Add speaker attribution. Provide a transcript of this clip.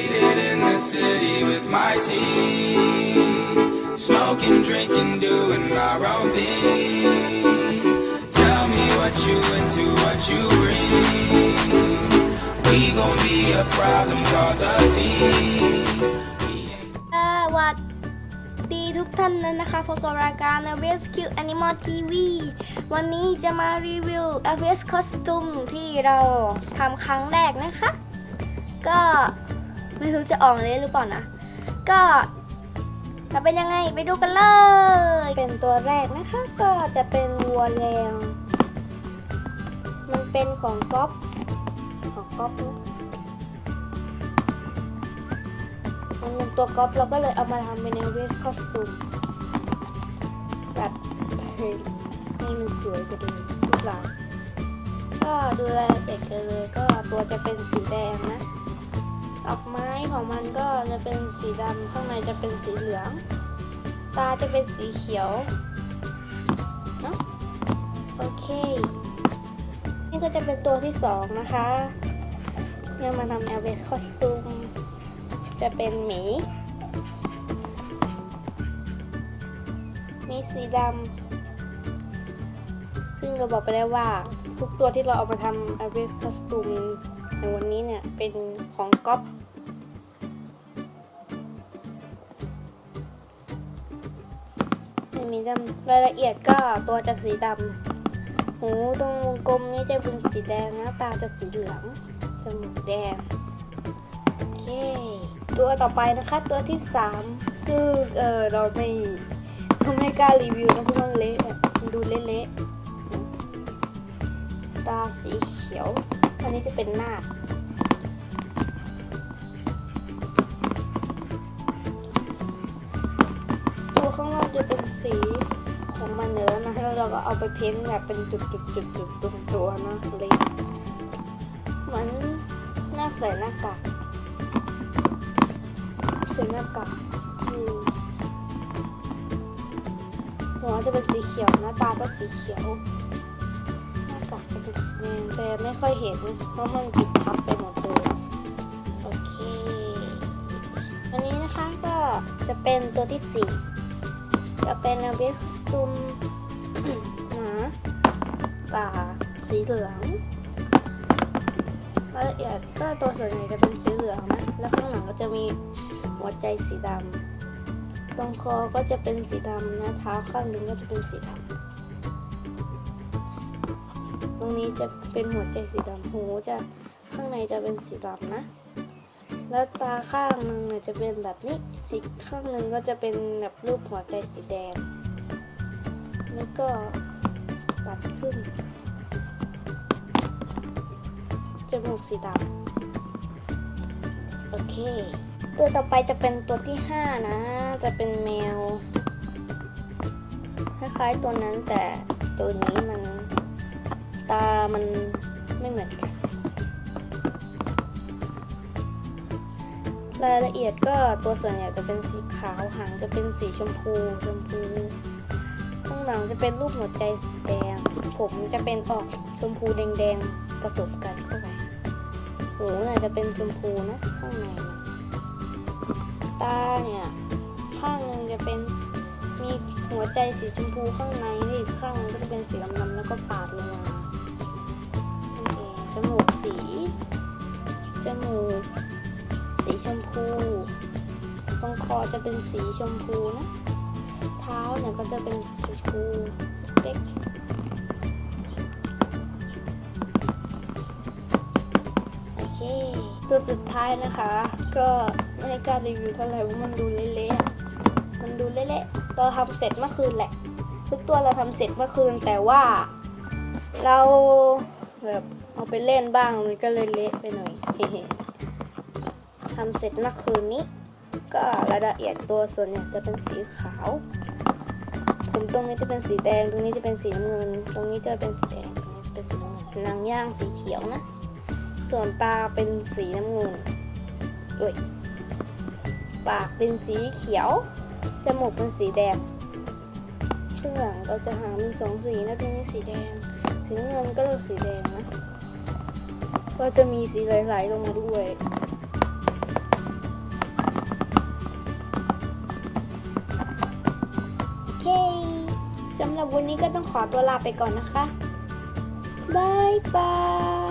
Speaker 1: Faded in the city with my team. Smoking, drinking, doing my own thing. Tell me what you into, what you bring. We gon' be a problem, cause a scene. We ain't
Speaker 2: สวัสดีทุกท่านเลยนะคะพบกับรายการ a v s Q Animal TV วันนี้จะมารีวิว a v s Costume ที่เราทำครั้งแรกนะคะ ก็ ไม่รู้จะออกเลยหรือเปล่านะ ก็จะเป็นยังไงไปดูกันเลย เป็นตัวแรกนะคะ ก็จะเป็นวัวแรงมันเป็นของก๊อฟของก๊อฟนะมันเป็นตัวก๊อปเราก็เลยเอามาทำเป็นเวสคอสตูมแบบให้มันสวยกว่าเดิมทุกหลังก็ดูแลเด็กกันเลยก็ตัวจะเป็นสีแดงนะ จะเป็นสีดำข้างในจะเป็นสีเหลือง ตาจะเป็นสีเขียวเนะโอเค นี่ก็จะเป็นตัวที่สองนะคะเนี่ยมาทำแอลเวสคอสตูม จะเป็นหมี มีสีดำ ซึ่งเราบอกไปแล้วว่า ทุกตัวที่เราเอามาทำ a v i s Costume ในวันนี้เนี่ย เป็นของก๊อป มีดำรายละเอียดก็ตัวจะสีดำหูตรงวงกลมนี้จะเป็นสีแดงหน้าตาจะสีเหลืองจมูกแดงโอเค ตัวต่อไปนะคะตัวที่สามซึ่งเออเราไม่เราไม่กล้ารีวิวนะเพราะมันเละอะมันดูเละๆตาสีเขียว อันนี้จะเป็นหน้า ข้างนอกจะเป็นสีของมันเนื้อนะแล้วเราก็เอาไปเพ้นท์แบบเป็นจุดๆๆๆตรงตัวนะเละเหมือนหน้าใส่หน้ากากใส่หน้ากากหัวจะเป็นสีเขียวหน้าตาก็สีเขียวหน้ากากจะเป็นสีแดงแต่ไม่ค่อยเห็นเพราะมันปิดทับไปหมดเลยโอเคอันนี้นะคะก็จะเป็นตัวที่สี่ จะเป็นอเบคสตุมหมาป่าสีเหลืองรายละเอียดก็ตัวส่วนใหญ่จะเป็นสีเหลืองนะแล้วข้างหลังก็จะมีหัวใจสีดำตรงคอก็จะเป็นสีดำนะเท้าข้างหนึงก็จะเป็นสีดำตรงนี้จะเป็นหัวใจสีดำหูจะข้างในจะเป็นสีดำนะ แล้วตาข้างหนึงเนี่ยจะเป็นแบบนี้ อีกข้างหนึ่งก็จะเป็นแบบรูปหัวใจสีแดง แล้วก็ปัดขึ้น จมูกสีดำ โอเค ตัวต่อไปจะเป็นตัวที่ 5 นะ จะเป็นแมว คล้ายๆตัวนั้นแต่ตัวนี้มันตามัน รายละเอียดก็ตัวส่วนใหญ่จะเป็นสีขาวหางจะเป็นสีชมพูชมพูข้างหลังจะเป็นรูปหัวใจสีแดง ผมจะเป็นออกชมพูแดงๆผสมกันเข้าไปหูน่ะจะเป็นชมพูนะข้างในตาเนี่ยข้างหนึงจะเป็นมีหัวใจสีชมพูข้างในแล้วอีกข้างหนึงก็จะเป็นสีดำๆแล้วก็ปาดลงมาจมูกสีจมูก สีชมพู ตรงคอจะเป็นสีชมพูนะ เท้าเนี่ยก็จะเป็นสีชมพูเล็กโอเค ตัวสุดท้ายนะคะ ก็ไม่ให้กล้ารรีวิวเท่าไหร่ว่ามันดูเละๆ มันดูเละๆเราทำเสร็จเมื่อคืนแหละ ทุกตัวเราทำเสร็จเมื่อคืนแต่ว่า เราแบบเอาไปเล่นบ้างมันก็เลยเละไปหน่อย ทำเสร็จเมื่อคืนนี้ ก็รายละเอียดตัวส่วนใหญ่จะเป็นสีขาว ผมตรงนี้จะเป็นสีแดง ตรงนี้จะเป็นสีน้ำเงิน ตรงนี้จะเป็นสีแดง ตรงนี้จะเป็นสีน้ำเงินนางย่างสีเขียวนะ ส่วนตาเป็นสีน้ำเงินด้วยปากเป็นสีเขียว จมูกเป็นสีแดงข้างหลังก็จะหางเป็นสองสีนะตรงนี้สีแดงสีน้ำเงินก็เลือกสีแดงนะ ก็จะมีสีไหลๆลงมาด้วย สำหรับวันนี้ก็ต้องขอตัวลาไปก่อนนะคะบายบาย